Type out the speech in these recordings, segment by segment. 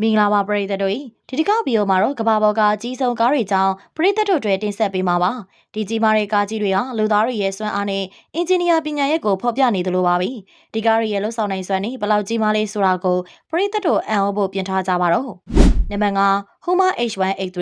မင်္ဂလာပါပရိသတ်တို့ဒီတစ်ခါဗီဒီယိုမှာတော့ကဘာပေါ်ကအကြီးဆုံးကားတွေကြောင်းပရိသတ်တို့တွေတင်ဆက်ပေးမှာပါဒီကြီးမားတဲ့ကားကြီးတွေဟာလူသားတွေရဲ့စွမ်းအားနဲ့အင်ဂျင်နီယာပညာရပ်ကိုဖော်ပြနေသလိုပါပဲဒီကားတွေရဲ့လှုပ်ဆောင်နိုင်စွမ်းနဲ့ဘယ်လောက်ကြီးမားလဲဆိုတာကိုပရိသတ်တို့အံ့ဩဖို့ပြင်ထားကြပါတော့နံပါတ်5 Huma H183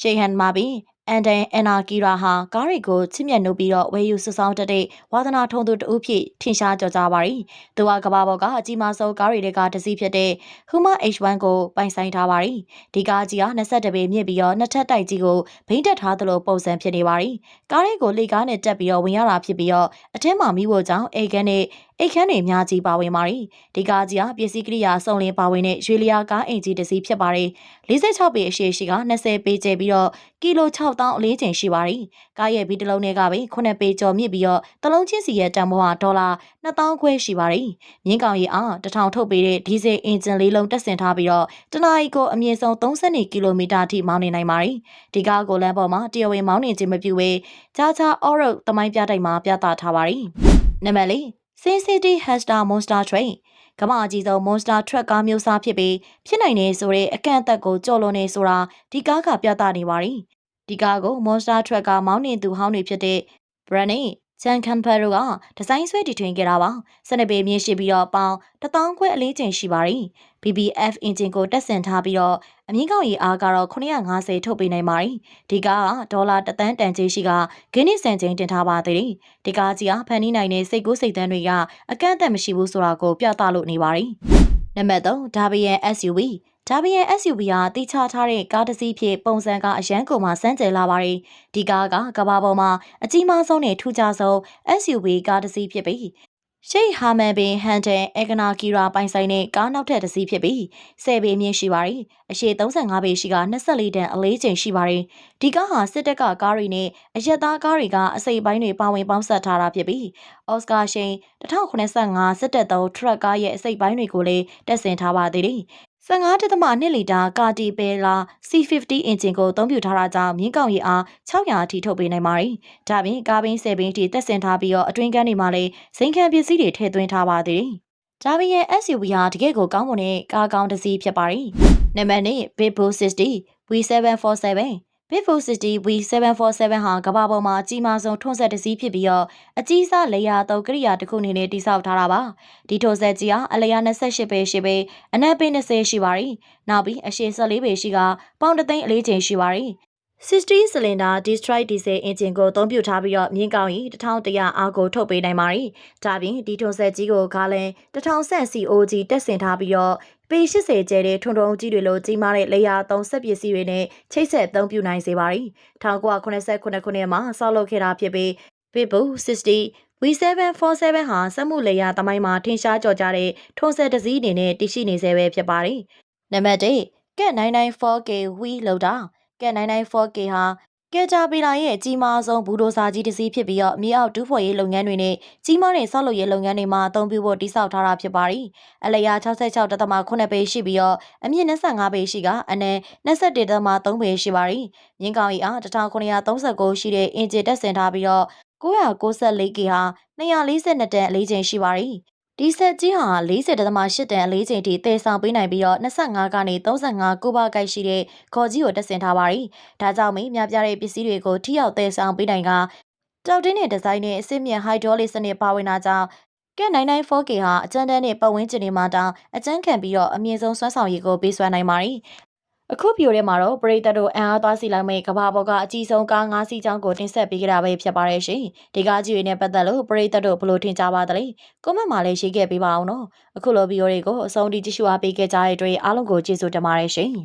ရှေဟန်မာဘီ အန်ဒန်အန်နာကီရာဟာကားတွေကိုချစ်မြတ်နှုတ်ပြီးတော့ဝယ်ယူဆွဆောင်တတဲ့ဝါသနာထုံသူတဦးဖြစ်ထင်ရှားကြော်ကြပါရီ။သူကကဘာပေါ်ကအကြီးမားဆုံးကားတွေတွေကတစ်စီးဖြစ်တဲ့ Huma H1 ကိုပိုင်ဆိုင်ထားပါရီ။ဒီကားကြီးက22ပေမြင့်ပြီးတော့နှစ်ထပ်တိုက်ကြီးကိုဘိန်းတက်ထားသလိုပုံစံဖြစ်နေပါရီ။ကားတွေကိုလေကားနဲ့တက်ပြီးတော့ဝင်ရတာဖြစ်ပြီးတော့အထက်မှာမိဖို့ကြောင့်အိတ်ခန်းနဲ့ အိတ်ခမ်းတွေအများကြီးပါဝင်ပါတယ်။ဒီကားကြီးဟာပစ္စည်းကိရိယာစုံလင်ပါဝင်တဲ့ရွှေလျာကားအင်ကြီးတစ်စီးဖြစ်ပါတယ်။46ပေအရှည်ရှိက20ပေကျပြီးတော့ကီလို6000အလေးချိန်ရှိပါတယ်။ကားရဲ့ဘီတစ်လုံးနဲ့ကပဲ9ပေကျော်မြင့်ပြီးတော့တလုံးချင်းစီရဲ့တန်ဖိုးဟာဒေါ်လာ2000ခွဲရှိပါတယ်။မြင်းကောင်ရီအား1000ထုတ်ပေးတဲ့ဒီဇယ်အင်ဂျင်လေးလုံးတက်ဆင်ထားပြီးတော့တနအီကိုအမြင့်ဆုံး30ကီလိုမီတာထိမောင်းနေနိုင်ပါတယ်။ဒီကားကိုလမ်းပေါ်မှာတရားဝင်မောင်းနေခြင်းမပြုဘဲကြားချာအော်ရုတ်တမိုင်းပြတိုက်မှာပြသထားပါတယ်။နံပါတ်၄ Sin City Hester Monster Train ကမ္ဘာအကြီးဆုံး Monster Truck ကားမျိုးစားဖြစ်ပြီးဖြစ်နိုင်နေဆိုတဲ့အကန့်အသတ်ကိုကျော်လွန်နေဆိုတာဒီကားကပြသနေပါရီဒီကားကို Monster Truck ကမောင်းနေသူဟောင်းတွေဖြစ်တဲ့ Brandy ချန်ကန်ဖာရိုကဒီဇိုင်းဆွဲတီထွင်ခဲ့တာပါစနစ်ပေမြင့်ရှိပြီးတော့ပေါင်1000ခွဲအလေးချိန်ရှိပါရီ BBF engine ကိုတက်ဆင်ထားပြီးတော့အမြင့်ကောက်ရီအားကတော့950ထုတ်ပေးနိုင်ပါရီဒီကားကဒေါ်လာတသန်းတန်ကြေးရှိကဂင်းနစ်စံချိန်တင်ထားပါသေးတယ်ဒီကားကြီးကဖန်နီးနိုင်တဲ့စိတ်ကူးစိတ်သန်းတွေကအကန့်အသတ်မရှိဘူးဆိုတာကိုပြသလို့နေပါရီနံပါတ်3ဒါဘီယန် SUV ဒါဘီယန် SUV ဟာတိချထားတဲ့ကားတစ်စီးဖြစ်ပုံစံကအရန်ကုန်မှာစမ်းကြယ်လာပါတယ်။ဒီကားကကဘာပေါ်မှာအကြီးမားဆုံးနဲ့ထူးခြားဆုံး SUV ကားတစ်စီးဖြစ်ပြီးရှိတ်ဟာမန်ဘင်ဟန်တန်အကနာကီရာပိုင်ဆိုင်တဲ့ကားနောက်ထပ်တစ်စီးဖြစ်ပြီး10ပေမြင့်ရှိပါတယ်။အရှည်35ပေရှိက24တန်အလေးချိန်ရှိပါတယ်။ဒီကားဟာစစ်တပ်ကကားတွေနဲ့အရက်သားကားတွေကအစိပ်ပိုင်းတွေပါဝင်ပေါင်းစပ်ထားတာဖြစ်ပြီးအော်စကာရှိန်1095စစ်တပ်သုံးထရက်ကားရဲ့အစိပ်ပိုင်းတွေကိုလည်းတက်ဆင်ထားပါသေးတယ် 15.2လီတာကာတီပယ်လာ C50 အင်ဂျင်ကိုအသုံးပြုထားတာကြောင့်မြင်းကောင်ရည်အား600အထိထုတ်ပေးနိုင်ပါတယ်။ဒါပြင်ကားဘင်း10ဘင်းအထိတက်ဆင်ထားပြီးတော့အတွင်းကန်းတွေမှာလည်းစိန်ခံပစ္စည်းတွေထည့်သွင်းထားပါသေးတယ်။ဒါပြင် SUV ဟာတကယ့်ကိုကောင်းမွန်တဲ့ကားကောင်းတစ်စီးဖြစ်ပါတယ်။နံပါတ်1 Vivo 60 V747 Big Four City V747 ဟာကမ္ဘာပေါ်မှာအကြီးမားဆုံးထွန်းဆက်တစ်စီးဖြစ်ပြီးတော့အကြီးစားလေယာသုံးကိရိယာတစ်ခုအနေနဲ့တိစောက်ထားတာပါဒီထွန်းဆက်ကြီးဟာအလျာ28ပေရှိပေအနက်ပေ20ရှိပါရီနောက်ပြီးအရှည်14ပေရှိကပေါင်တသိန်းအလေးချိန်ရှိပါရီ 60 cylinder destroy diesel engine ကိုအသုံးပြုထားပြီးတော့မြင်းကောင်းကြီး1100အားကိုထုတ်ပေးနိုင်ပါရီဒါပြင်ဒီထွန်းဆက်ကြီးကိုဂါလန်1000ဆန့် COG တက်ဆင်ထားပြီးတော့ပေ80ကျဲတဲ့ထွန်းထုံကြီးတွေလိုကြီးမားတဲ့လေယာသုံးဆက်ပစ္စည်းတွေနဲ့ချိတ်ဆက်အသုံးပြုနိုင်စေပါရီ1989ခုနှစ်မှာဆောက်လုပ်ခဲ့တာဖြစ်ပြီး Vivo 60 V747 ဟာစက်မှုလေယာတမိုင်းမှာထင်ရှားကြော်ကြတဲ့ထုံးဆက်တစည်းအနေနဲ့တည်ရှိနေဆဲပဲဖြစ်ပါတယ်။နံပါတ်1 Cat 994K Wheel Loader Cat 994K ဟာကဲတာပီလာရဲ့အကြီးမားဆုံးဘူဒိုစာကြီးတစ်စီးဖြစ်ပြီးတော့မြေအောက်တူးဖော်ရေးလုပ်ငန်းတွေနဲ့ကြီးမားတဲ့ဆောက်လုပ်ရေးလုပ်ငန်းတွေမှာအသုံးပြုဖို့တိစောက်ထားတာဖြစ်ပါတယ်။အလျာ66.8ပေရှိပြီးတော့အမြင့်25ပေရှိကအနက်21.3ပေရှိပါတယ်။မြင်းကောင်ကြီးအား1939ရှိတဲ့အင်ဂျင်တက်ဆင်ထားပြီးတော့994 K ဟာ242တန်အလေးချိန်ရှိပါတယ်။ ဒီဆက်ကြီးဟာ40.8တန်အလေးချိန်ထိတည်ဆောင်ပေးနိုင်ပြီးတော့25ကနေ35ကုဘကိုက်ရှိတဲ့ခေါ်ကြီးကိုတက်ဆင်ထားပါရီ။ဒါကြောင့်မိများပြတဲ့ပစ္စည်းတွေကိုထိရောက်တည်ဆောင်ပေးနိုင်ကတောက်တင်းတဲ့ဒီဇိုင်းနဲ့အစစ်မြင့်ဟိုက်ဒရိုလစ်စနစ်ပါဝင်တာကြောင့်ကဲ 994K ဟာအကျန်းတန်းနဲ့ပတ်ဝန်းကျင်တွေမှာတောင်အကျန်းခံပြီးတော့အမြင့်ဆုံးစွမ်းဆောင်ရည်ကိုပေးစွမ်းနိုင်ပါရီ အခုဗီဒီယိုထဲမှာတော့ပရိသတ်တို့အံအားသွားစီလိုက်မဲ့ကဘာပေါ်ကအကြီးဆုံးကား၅စီးချောင်းကိုတင်ဆက်ပေးကြတာပဲဖြစ်ပါတယ်ရှင်။ဒီကားကြီးတွေနဲ့ပတ်သက်လို့ပရိသတ်တို့ဘယ်လိုထင်ကြပါသလဲ။ကွန်မန့်မှာလည်းရေးခဲ့ပေးပါအောင်နော်။အခုလိုဗီဒီယိုတွေကိုအဆုံးထိကြည့်ရှုအားပေးခဲ့ကြတဲ့အတွက်အားလုံးကိုကျေးဇူးတင်ပါတယ်ရှင်။